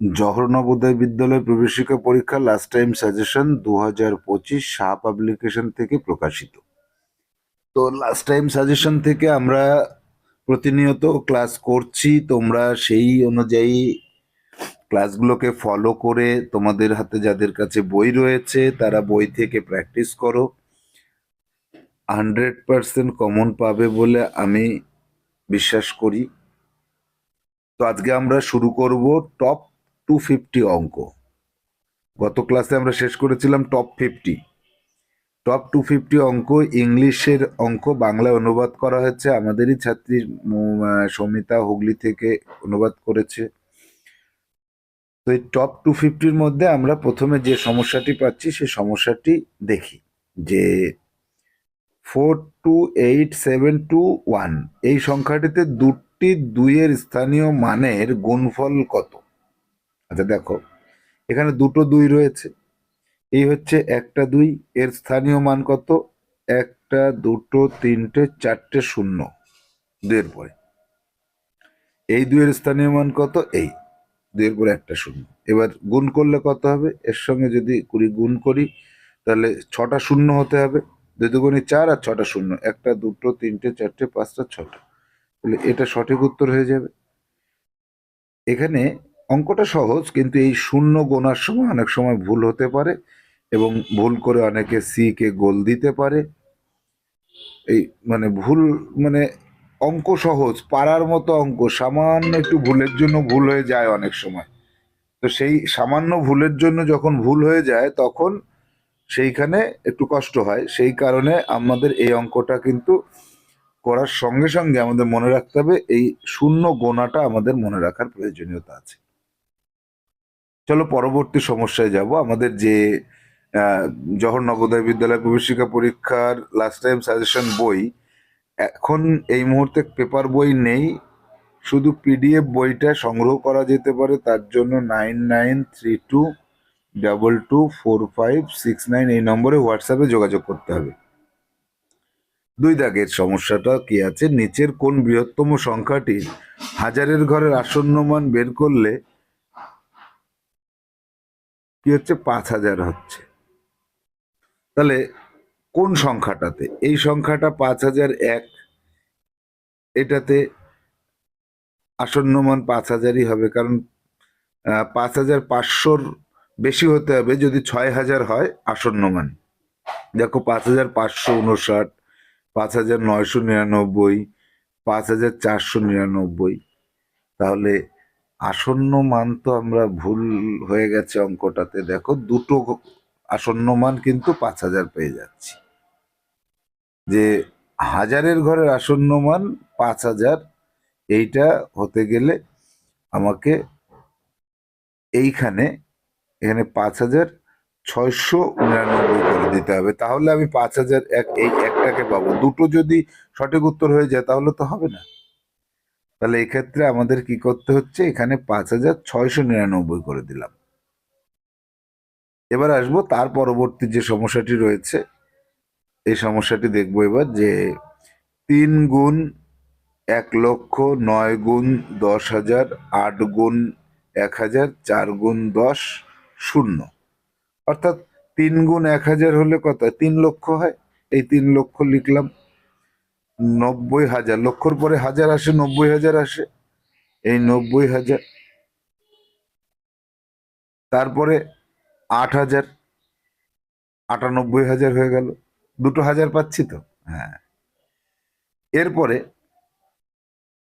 জওহর নবোদয় বিদ্যালয় প্রবেশিকা পরীক্ষা লাস্ট টাইম সাজেশন দু হাজার পঁচিশ শাহ পাবলিকেশন থেকে প্রকাশিত। তো লাস্ট টাইম সাজেশন থেকে আমরা প্রতিনিয়ত ক্লাস করছি, তোমরা সেই অনুযায়ী ক্লাসগুলোকে ফলো করে তোমাদের হাতে যাদের কাছে বই রয়েছে, তারা বই থেকে প্র্যাকটিস করো। হান্ড্রেড পার্সেন্ট কমন পাবে বলে আমি বিশ্বাস করি। তো আজকে আমরা শুরু করব টপ টু ফিফটি অঙ্ক। গত ক্লাসে আমরা শেষ করেছিলাম top fifty top two fifty অঙ্ক ইংলিশের অঙ্ক, বাংলায় অনুবাদ করা হয়েছে। আমাদেরই ছাত্রী সমিতা হুগলি থেকে অনুবাদ করেছে। তো এই টপ টু ফিফটির মধ্যে আমরা প্রথমে যে সমস্যাটি পাচ্ছি, সেই সমস্যাটি দেখি। যে four two eight seven two one এই সংখ্যাটিতে দুটি দুইয়ের স্থানীয় মানের গুণফল কত? আচ্ছা দেখো, এখানে দুটো দুই রয়েছে। এই হচ্ছে একটা দুই, এর স্থানীয় মান কত? একটা, দুটো, তিনটে, চারটে, শূন্য। দুইয়ের পরে। এই দুইয়ের স্থানীয় মান কত? এই। দুয়ের পরে একটা শূন্য। এবার গুণ করলে কত হবে? এর সঙ্গে যদি কুড়ি গুণ করি, তাহলে ছটা শূন্য হতে হবে। দুই দুগুণে চার আর ছটা শূন্য, একটা, দুটো, তিনটে, চারটে, পাঁচটা, ছটা। তাহলে এটা সঠিক উত্তর হয়ে যাবে। এখানে অঙ্কটা সহজ, কিন্তু এই শূন্য গোনার সময় অনেক সময় ভুল হতে পারে এবং ভুল করে অনেকে সি কে গোল দিতে পারে। এই মানে ভুল মানে অঙ্ক সহজ, পারার মতো অঙ্ক, সামান্য একটু ভুলের জন্য ভুল হয়ে যায় অনেক সময়। তো সেই সামান্য ভুলের জন্য যখন ভুল হয়ে যায়, তখন সেইখানে একটু কষ্ট হয়। সেই কারণে আমাদের এই অঙ্কটা কিন্তু করার সঙ্গে সঙ্গে আমাদের মনে রাখতে হবে, এই শূন্য গোনাটা আমাদের মনে রাখার প্রয়োজনীয়তা আছে। চলো পরবর্তী সমস্যায় যাব। আমাদের যে আহ, জওহর নবোদয় বিদ্যালয় প্রবেশিকা পরীক্ষার লাস্ট টাইম সাজেশন বই এখন এই মুহূর্তে পেপার বই নেই। শুধু পিডিএফ বইটা সংগ্রহ করা যেতে পারে তার জন্য nine nine three two double two four five six nine এই নম্বরে হোয়াটসঅ্যাপে যোগাযোগ করতে হবে। দুই দাগের সমস্যাটা কি আছে? নিচের কোন বৃহত্তম সংখ্যাটি হাজারের ঘরের আসন্ন মান বের করলে কি হচ্ছে? পাঁচ হাজার হচ্ছে। তাহলে কোন সংখ্যাটাতে? এই সংখ্যাটা পাঁচ হাজার এক, এটাতে আসন্ন মান পাঁচ হাজারই হবে, কারণ পাঁচ হাজার পাঁচশোর বেশি হতে হবে যদি ছয় হাজার হয় আসন্ন মান। দেখো, পাঁচ হাজার পাঁচশো উনষাট, পাঁচ হাজার নয়শো নিরানব্বই, পাঁচ হাজার চারশো নিরানব্বই। তাহলে আসন্ন মান তো আমরা ভুল হয়ে গেছে অঙ্কটাতে। দেখো, দুটো আসন্ন মান কিন্তু পাঁচ হাজার পেয়ে যাচ্ছি। যে হাজারের ঘরের আসন্ন মান পাঁচ হাজার, এইটা হতে গেলে আমাকে এইখানে, এখানে পাঁচ হাজার ছয়শো উনানব্বই করে দিতে হবে। তাহলে আমি পাঁচ হাজার এক এই একটাকে পাবো। দুটো যদি সঠিক উত্তর হয়ে যায়, তাহলে তো হবে না। তাহলে এক্ষেত্রে আমাদের কি করতে হচ্ছে? এখানে পাঁচ হাজার ছয়শো নিরানব্বই করে দিলাম। এবার আসব তার পরবর্তী যে সমস্যাটি রয়েছে, এই সমস্যাটি দেখব এবার যে তিন গুণ এক লক্ষ নয় গুণ দশ হাজার, আট গুণ এক হাজার, চার গুণ দশ, শূন্য। অর্থাৎ তিন গুণ এক হাজার হলে কত? তিন লক্ষ হয়। এই তিন লক্ষ লিখলাম। নব্বই হাজার, লক্ষর পরে হাজার আসে, নব্বই হাজার আসে। এই নব্বই হাজার, তারপরে আট হাজার, আটানব্বই হাজার হয়ে গেল। দুটো হাজার পাচ্ছি তো? হ্যাঁ। এরপরে,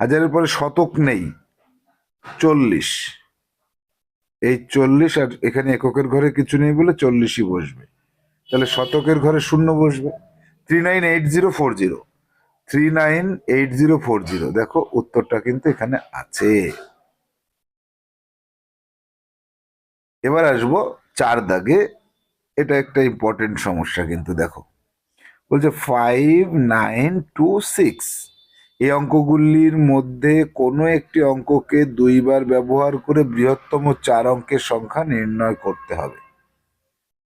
হাজারের পরে শতক নেই, চল্লিশ। এই চল্লিশ আর এখানে এককের ঘরে কিছু নেই বলে চল্লিশই বসবে। তাহলে শতকের ঘরে শূন্য বসবে। Three nine eight zero four zero three nine eight zero four zero দেখো, উত্তরটা কিন্তু এখানে আছে। এবার আসব চার দাগে। এটা একটা ইম্পর্টেন্ট সমস্যা কিন্তু, দেখো। বলছে ফাইভ নাইন টু সিক্স এই অঙ্কগুলির মধ্যে কোনো একটি অঙ্ককে দুইবার ব্যবহার করে বৃহত্তম চার অঙ্কের সংখ্যা নির্ণয় করতে হবে।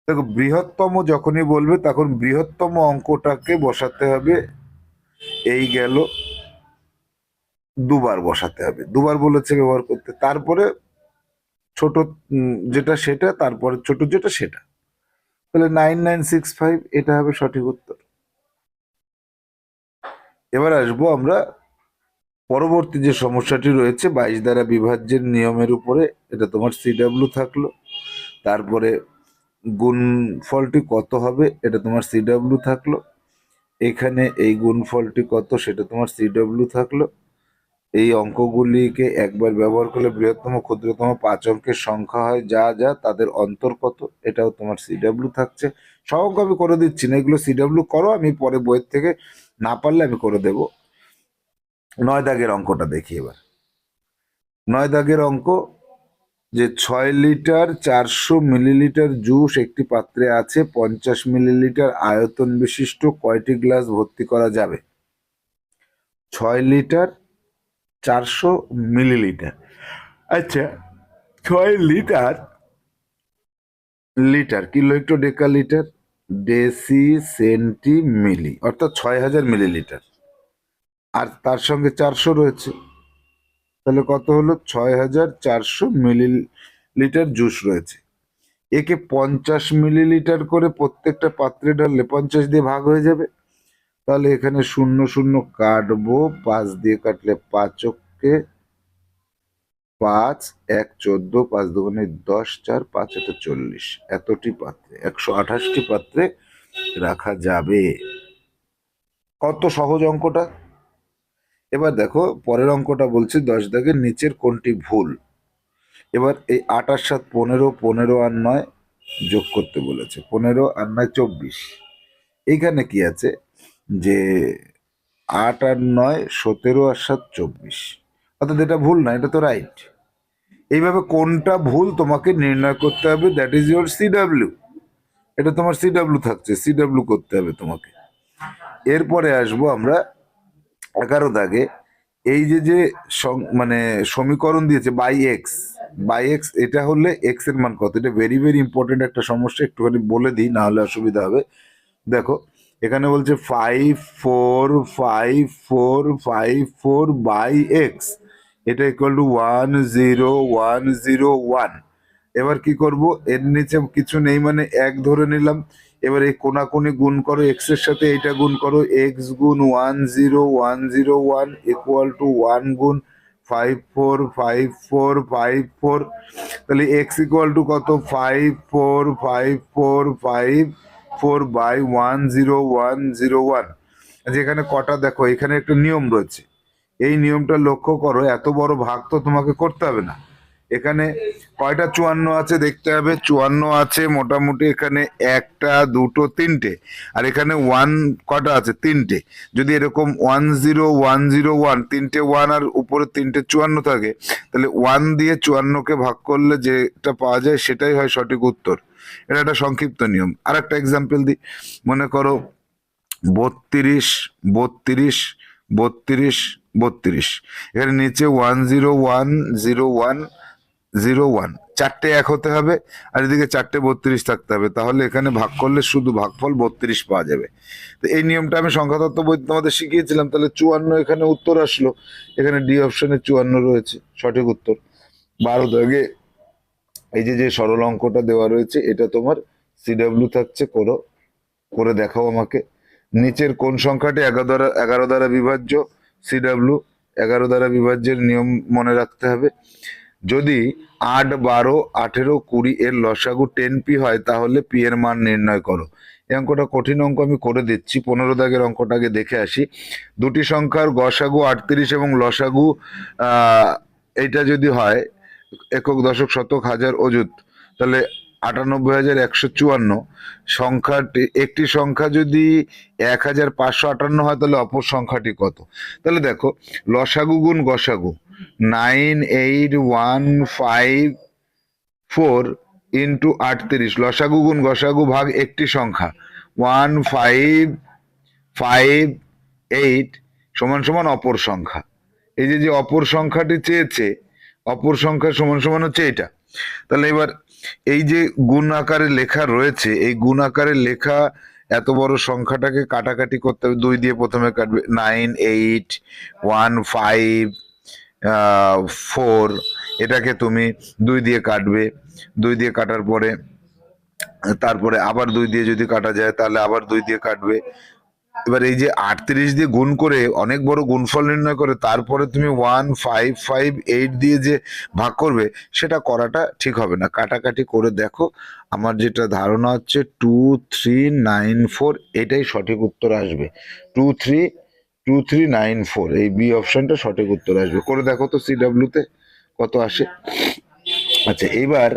দেখো, বৃহত্তম যখনই বলবে, তখন বৃহত্তম অঙ্কটাকে বসাতে হবে এই গেল দুবার বসাতে হবে। দুবার বলেছে ব্যবহার করতে। তারপরে ছোট যেটা সেটা, তারপরে ছোট যেটা সেটা। তাহলে নাইন নাইন সিক্স ফাইভ, এটা হবে সঠিক উত্তর। এবার আসব আমরা পরবর্তী যে সমস্যাটি রয়েছে, বাইশ দ্বারা বিভাজ্যের নিয়মের উপরে। এটা তোমার সিডাব্লিউ থাকল। তারপরে গুণফলটি কত হবে, এটা তোমার সিডাব্লিউ থাকল। এখানে এই গুণফলটি কত? সেটা তোমার সিডাব্লিউ থাকল। এই অঙ্কগুলিকে একবার ব্যবহার করলে বৃহত্তম, ক্ষুদ্রতম পাঁচ অঙ্কের সংখ্যা হয়। যা যা, তাদের অন্তর কত? এটাও তোমার সিডাব্লিউ থাকছে। সব অঙ্ক আমি করে দিচ্ছি না। এগুলো সিডাব্লিউ করো, আমি পরে বইয়ের থেকে না পারলে আমি করে দেব। নয় দাগের অঙ্কটা দেখি এবার। নয় দাগের অঙ্ক যে ছয় লিটার চারশো মিলিলিটার জুস একটি পাত্রে আছে, পঞ্চাশ মিলিলিটার আয়তন বিশিষ্ট কয়টি গ্লাস ভর্তি করা যাবে? ছয় লিটার চারশো মিলিলিটার। আচ্ছা ছয় লিটার লিটার কিলো একটু deca litre deci centi milli অর্থাৎ ছয় হাজার মিলিলিটার। আর তার সঙ্গে চারশো রয়েছে। তাহলে কত হলো? ছয় হাজার চারশো মিলিলিটার জুস রয়েছে। একে পঞ্চাশ মিলিলিটার করে প্রত্যেকটা পাত্রে ঢাললে পঞ্চাশ দিয়ে ভাগ হয়ে যাবে। তাহলে এখানে শূন্য শূন্য কাটবো, পাঁচ দিয়ে কাটলে পাঁচককে পাঁচ, এক, চোদ্দ, পাঁচ দুগুণে দশ, চার, পাঁচ এটা চল্লিশ। এতটি পাত্রে, একশো আঠাশটি পাত্রে রাখা যাবে। কত সহজ অঙ্কটা? এবার দেখো পরের অঙ্কটা বলছে দশ দাগের নিচের কোনটি ভুল। এবার এই আট আর সাত পনেরো পনেরো আর নয় যোগ করতে বলেছে। পনেরো আর নয় চব্বিশ। এইখানে কি আছে? যে আট আর নয়, সতেরো আর সাত চব্বিশ। অর্থাৎ এটা ভুল না, এটা তো রাইট এইভাবে কোনটা ভুল তোমাকে নির্ণয় করতে হবে দ্যাট ইজ ইউর সিডাব্লিউ এটা তোমার সিডাব্লিউ থাকছে সিডাব্লিউ করতে হবে তোমাকে। এরপরে আসব আমরা এগারো দাগে এই যে যে মানে সমীকরণ দিয়েছে বাই এক্স বাই এক্স এটা হলে এক্সের মান কত? এটা ভেরি ভেরি ইম্পর্টেন্ট একটা সমস্যা, একটুখানি বলে দিই, না হলে অসুবিধা হবে। দেখো, এখানে বলছে five four five four five four by x এটা equal to one zero one zero one এবার কি করব? এর নিচে কিছু নেই মানে এক ধরে নিলাম। এবার এই কোনাকুনি গুণ করো এক্সের সাথে এটা গুণ করো এক্স গুণ one zero one zero one equal to one গুণ five four five four five four তাহলে এক্স ইকুয়াল টু কত? Five four five four five four by one zero one zero one যেখানে কটা দেখো, এখানে একটা নিয়ম রয়েছে। এই নিয়মটা লক্ষ্য করো, এত বড় ভাগ তো তোমাকে করতে হবে না। এখানে কয়টা চুয়ান্ন আছে দেখতে হবে। চুয়ান্ন আছে, মোটামুটি এখানে একটা, দুটো, তিনটে। আর এখানে ওয়ান কটা আছে? তিনটে। যদি এরকম one zero one zero one তিনটে ওয়ান আর উপরে তিনটে চুয়ান্ন থাকে, তাহলে ওয়ান দিয়ে চুয়ান্নকে ভাগ করলে যেটা পাওয়া যায় সেটাই হয় সঠিক উত্তর। এটা একটা সংক্ষিপ্ত নিয়ম। আর একটা এক্সাম্পল দিই মনে করো বত্রিশ বত্রিশ বত্রিশ বত্রিশ। এখানে নিচে one zero one zero one zero one. চারটে এক হতে হবে আর এদিকে চারটে বত্রিশ থাকতে হবে। তাহলে এখানে ভাগ করলে শুধু ভাগফল বত্রিশ পাওয়া যাবে। তো এই নিয়মটা আমি সংখ্যাতত্ত্ব বই তোমাদের শিখিয়েছিলাম। তাহলে চুয়ান্ন এখানে উত্তর আসলো। এখানে ডি অপশনে চুয়ান্ন রয়েছে। সঠিক উত্তর। বারো দাগে এই যে যে সরল অঙ্কটা দেওয়া রয়েছে, এটা তোমার সিডাব্লিউ থাকছে। করো। করে দেখাও আমাকে। নিচের কোন সংখ্যাটি এগারো দ্বারা এগারো দ্বারা বিভাজ্য? সিডাব্লিউ এগারো দ্বারা বিভাজ্যের নিয়ম মনে রাখতে হবে। যদি আট, বারো, আঠেরো, কুড়ি এর লসাগু টেন পি হয়, তাহলে পি এর মান নির্ণয় করো। এই অঙ্কটা কঠিন অঙ্ক, আমি করে দিচ্ছি। পনেরো দাগের অঙ্কটাকে দেখে আসি। দুটি সংখ্যার গসাগু আটত্রিশ এবং লসাগু এইটা যদি হয়, একক, দশক, শতক, হাজার, অযুত, তাহলে আটানব্বই হাজার একশো চুয়ান্ন। সংখ্যাটি, একটি সংখ্যা যদি এক হাজার পাঁচশো আটান্ন হয়, তাহলে অপর সংখ্যাটি কত? তাহলে দেখো, লসাগু গুণ গসাগু। Nine eight one five four into আটত্রিশ। লসাগু গুণ গসাগু ভাগ একটি সংখ্যা। ওয়ান ফাইভ ফাইভ এইট সমান সমান অপর সংখ্যা। এই যে যে অপর সংখ্যাটি চেয়েছে, অপর সংখ্যা সমান সমান হচ্ছে এটা তাহলে এবার এই যে গুণ আকারে লেখা রয়েছে, এই গুণ আকারে লেখা এত বড় সংখ্যাটাকে কাটাকাটি করতে হবে। দুই দিয়ে প্রথমে কাটবে। Nine eight one five four এটাকে তুমি দুই দিয়ে কাটবে। দুই দিয়ে কাটার পরে, তারপরে আবার দুই দিয়ে যদি কাটা যায়, তাহলে আবার দুই দিয়ে কাটবে। এবার এই যে আটত্রিশ দিয়ে গুণ করে, অনেক বড় গুণফল নির্ণয় করে, তারপরে তুমি ওয়ান ফাইভ ফাইভ এইট দিয়ে যে ভাগ করবে, সেটা করাটা ঠিক হবে না। কাটাকাটি করে দেখো, আমার যেটা ধারণা হচ্ছে টু থ্রি নাইন ফোর এটাই সঠিক উত্তর আসবে। Two three two three nine four এই বি অপশনটা সঠিক উত্তর আসবে। করে দেখো তো সিডাব্লিউতে কত আসে। আচ্ছা এবার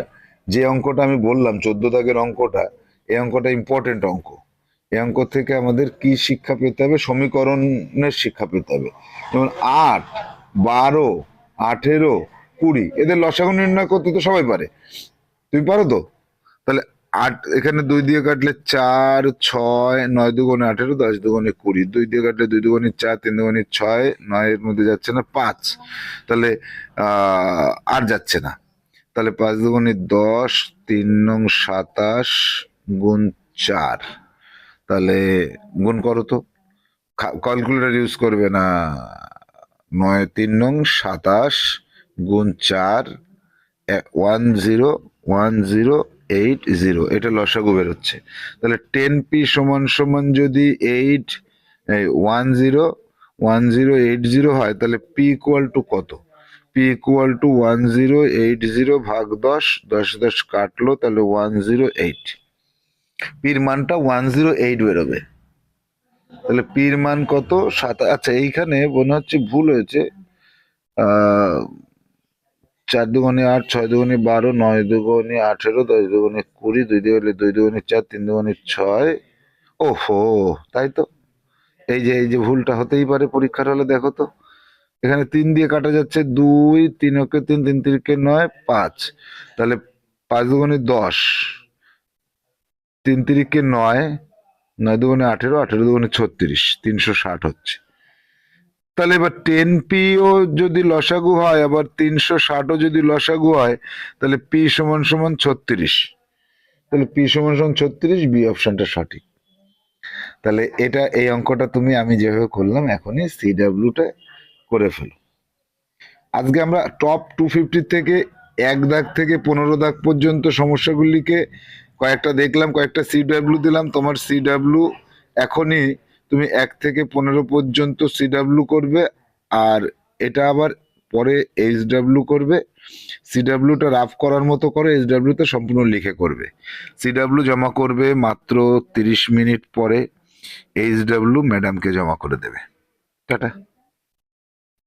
যে অঙ্কটা আমি বললাম, চোদ্দ দাগের অঙ্কটা, এই অঙ্কটা ইম্পর্টেন্ট অঙ্ক। এই অঙ্ক থেকে আমাদের কি শিক্ষা পেতে হবে? সমীকরণের শিক্ষা পেতে হবে। যেমন আট, বারো, আঠেরো, কুড়ি, এদের লসাগু নির্ণয় করতে তো সবাই পারে। তুমি পারো তো? তাহলে আট, এখানে দুই দিয়ে কাটলে চার, ছয়, নয় দুগুণে আঠেরো, দশ দুগুণে কুড়ি। দুই দিয়ে কাটলে দুই দুগুণে চার, তিন দুগুণে ছয়, নয়ের মধ্যে যাচ্ছে না পাঁচ। তাহলে আর যাচ্ছে না। তাহলে পাঁচ দুগুণে দশ, তিন নং সাতাশ গুণ চার। তাহলে, গুণ করো তো। ক্যালকুলেটর ইউজ করবে না। নয়, তিন নং সাতাশ গুণ চার one zero one zero eight zero এটা লসাগু বেরোচ্ছে। তাহলে টেন পি সমান সমান যদি eight one zero one zero eight zero হয় তাহলে পি ইকুয়াল টু কত? P equal to one zero eight zero ভাগ দশ দশ দশ কাটলো তাহলে ওয়ান জিরো এইট পির মানটা ওয়ান জিরো এইট বেরোবে। তাহলে পির মান কত? সাত আচ্ছা এইখানে মনে হচ্ছে ভুল হয়েছে। আহ, চার দুগুণে আট, ছয় দুগুণে বারো, নয় দুগুণে আঠেরো, দশ দুগুণে কুড়ি, দুই হলে দুই দুগুণে চার, তিন দুগুণে ছয়। ওহো, তাই তো? এই যে এই যে ভুলটা হতেই পারে পরীক্ষার হলে, দেখো তো। এখানে তিন দিয়ে কাটা যাচ্ছে দুই, তিন ওকে তিন তিন তিনকে নয়, পাঁচ। তাহলে পাঁচ দুগুণে দশ, তিন তিরিকে নয় নয় দুগুণে আঠেরো আঠেরো দুগুণে ছত্রিশ, তিনশো ষাট হচ্ছে। তাহলে এবার টেন পিও যদি লসাগু হয়, আবার তিনশো ষাটও যদি লসাগু হয়, তাহলে পি সমান সমান ছত্রিশ। তাহলে পি সমান সমান ছত্রিশ বি অপশনটা সঠিক। তাহলে এটা, এই অঙ্কটা তুমি আমি যেভাবে করলাম, এখনই সিডাব্লিউটা করে ফেলো। আজকে আমরা টপ টু ফিফটি থেকে এক দাগ থেকে পনেরো দাগ পর্যন্ত সমস্যাগুলিকে কয়েকটা দেখলাম, কয়েকটা সিডাব্লিউ দিলাম, তোমার সিডাব্লিউ এখনই তুমি এক থেকে পনেরো পর্যন্ত সিডাব্লু করবে, আর এটা আবার পরে এইচডাব্লু করবে। সিডাব্লুটা রাফ করার মতো করে এইচডাব্লুতে সম্পূর্ণ লিখে করবে। সিডাব্লু জমা করবে মাত্র তিরিশ মিনিট পরে এইচডাব্লু ম্যাডামকে জমা করে দেবে। টাটা।